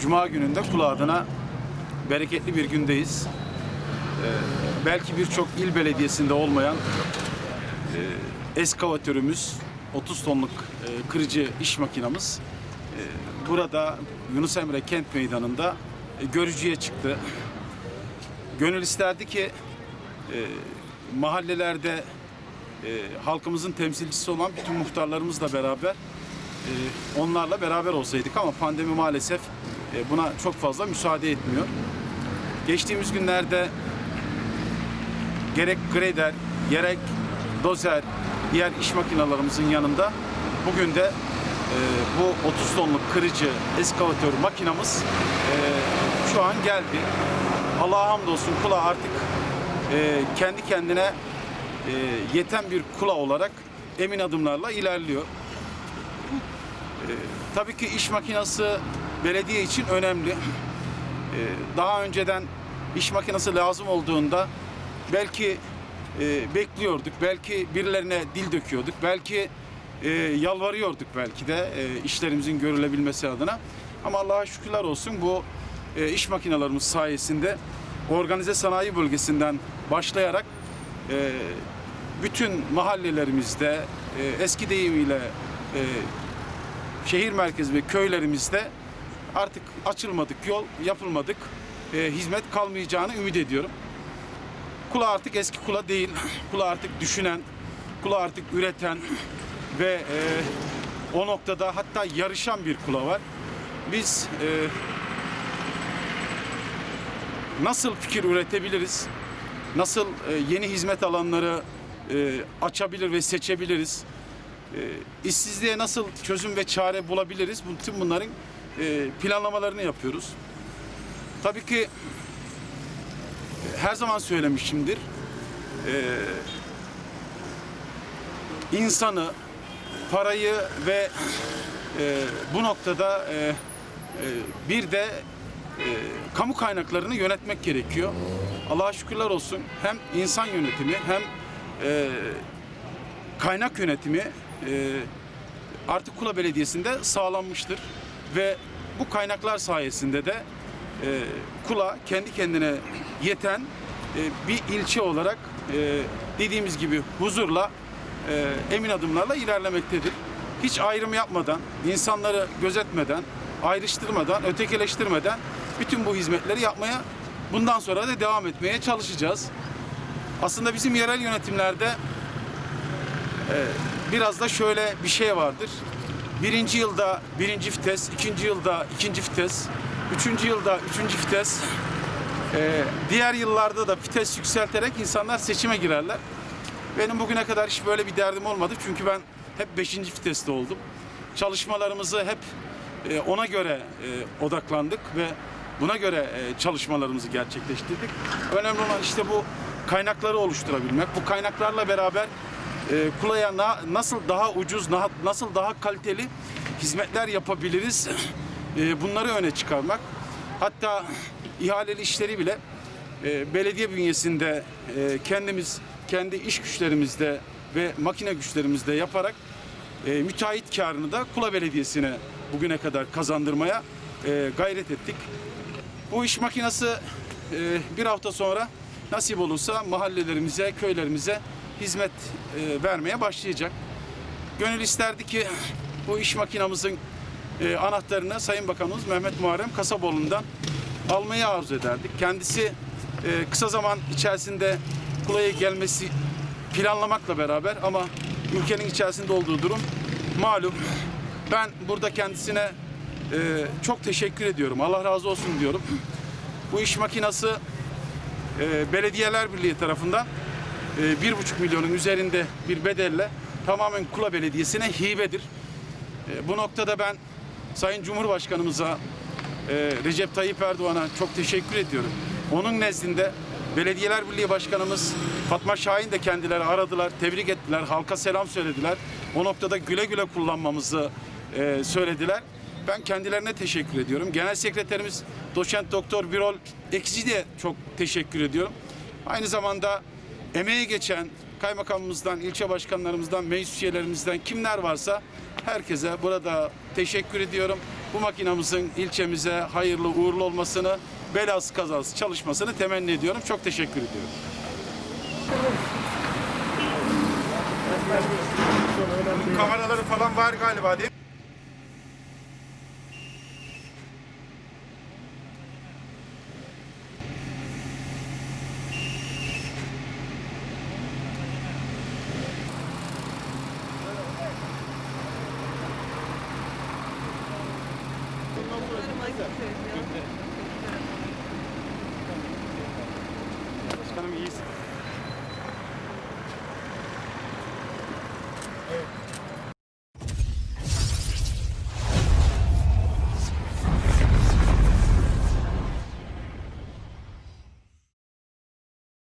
Cuma gününde Kula adına bereketli bir gündeyiz. Ee, belki birçok il belediyesinde olmayan e, eskavatörümüz, 30 tonluk e, kırıcı iş makinamız e, burada Yunus Emre Kent Meydanı'nda e, görücüye çıktı. Gönül isterdi ki e, mahallelerde e, halkımızın temsilcisi olan bütün muhtarlarımızla beraber e, onlarla beraber olsaydık ama pandemi maalesef buna çok fazla müsaade etmiyor. Geçtiğimiz günlerde gerek grader, gerek dozer, diğer iş makinalarımızın yanında bugün de e, bu 30 tonluk kırıcı eskavatör makinamız e, şu an geldi. Allah'a hamdolsun kula artık e, kendi kendine e, yeten bir kula olarak emin adımlarla ilerliyor. E, tabii ki iş makinası belediye için önemli. E, daha önceden iş makinesi lazım olduğunda belki e, bekliyorduk, belki birilerine dil döküyorduk, belki e, yalvarıyorduk belki de e, işlerimizin görülebilmesi adına. Ama Allah'a şükürler olsun bu iş makinalarımız sayesinde organize sanayi bölgesinden başlayarak bütün mahallelerimizde e, eski deyimiyle şehir merkezi ve köylerimizde artık açılmadık yol yapılmadık e, hizmet kalmayacağını ümit ediyorum. Kula artık eski kula değil. Kula artık düşünen, kula artık üreten ve e, o noktada hatta yarışan bir kula var. Biz e, nasıl fikir üretebiliriz? Nasıl e, yeni hizmet alanları e, açabilir ve seçebiliriz? E, işsizliğe nasıl çözüm ve çare bulabiliriz? Bütün bunların e, planlamalarını yapıyoruz. Tabii ki her zaman söylemişimdir. Ee, insanı, parayı ve e, bu noktada e, e, bir de e, kamu kaynaklarını yönetmek gerekiyor. Allah'a şükürler olsun hem insan yönetimi hem e, kaynak yönetimi e, artık Kula Belediyesi'nde sağlanmıştır ve bu kaynaklar sayesinde de e, Kula kendi kendine yeten e, bir ilçe olarak e, dediğimiz gibi huzurla emin adımlarla ilerlemektedir. Hiç ayrım yapmadan, insanları gözetmeden, ayrıştırmadan, ötekileştirmeden bütün bu hizmetleri yapmaya bundan sonra da devam etmeye çalışacağız. Aslında bizim yerel yönetimlerde biraz da şöyle bir şey vardır. Birinci yılda birinci vites, ikinci yılda ikinci vites, üçüncü yılda üçüncü vites, ee, diğer yıllarda da vites yükselterek insanlar seçime girerler. Benim bugüne kadar hiç böyle bir derdim olmadı çünkü ben hep beşinci viteste oldum. Çalışmalarımızı hep e, ona göre e, odaklandık ve buna göre e, çalışmalarımızı gerçekleştirdik. Önemli olan işte bu kaynakları oluşturabilmek. Bu kaynaklarla beraber e, kulaya na- nasıl daha ucuz, na- nasıl daha kaliteli hizmetler yapabiliriz? E, bunları öne çıkarmak. Hatta ihaleli işleri bile e, belediye bünyesinde e, kendimiz kendi iş güçlerimizde ve makine güçlerimizde yaparak e, müteahhit karını da Kula Belediyesi'ne bugüne kadar kazandırmaya e, gayret ettik. Bu iş makinesi e, bir hafta sonra nasip olursa mahallelerimize, köylerimize hizmet e, vermeye başlayacak. Gönül isterdi ki bu iş makinamızın e, anahtarını Sayın Bakanımız Mehmet Muharrem Kasaboğlu'ndan almayı arzu ederdik. Kendisi e, kısa zaman içerisinde Kula'ya gelmesi planlamakla beraber ama ülkenin içerisinde olduğu durum malum. Ben burada kendisine e, çok teşekkür ediyorum. Allah razı olsun diyorum. Bu iş makinası e, Belediyeler Birliği tarafından bir buçuk milyonun üzerinde bir bedelle tamamen Kula Belediyesi'ne hibedir. E, bu noktada ben Sayın Cumhurbaşkanımıza e, Recep Tayyip Erdoğan'a çok teşekkür ediyorum. Onun nezdinde Belediyeler Birliği Başkanımız Fatma Şahin de kendileri aradılar, tebrik ettiler, halka selam söylediler. O noktada güle güle kullanmamızı e, söylediler. Ben kendilerine teşekkür ediyorum. Genel Sekreterimiz Doçent Doktor Birol Eksici de çok teşekkür ediyorum. Aynı zamanda emeği geçen kaymakamımızdan, ilçe başkanlarımızdan, meclis üyelerimizden kimler varsa herkese burada teşekkür ediyorum. bu makinamızın ilçemize hayırlı uğurlu olmasını, belası kazası çalışmasını temenni ediyorum. Çok teşekkür ediyorum. Kameraları falan var galiba değil mi? Başkanım iyisin. Evet.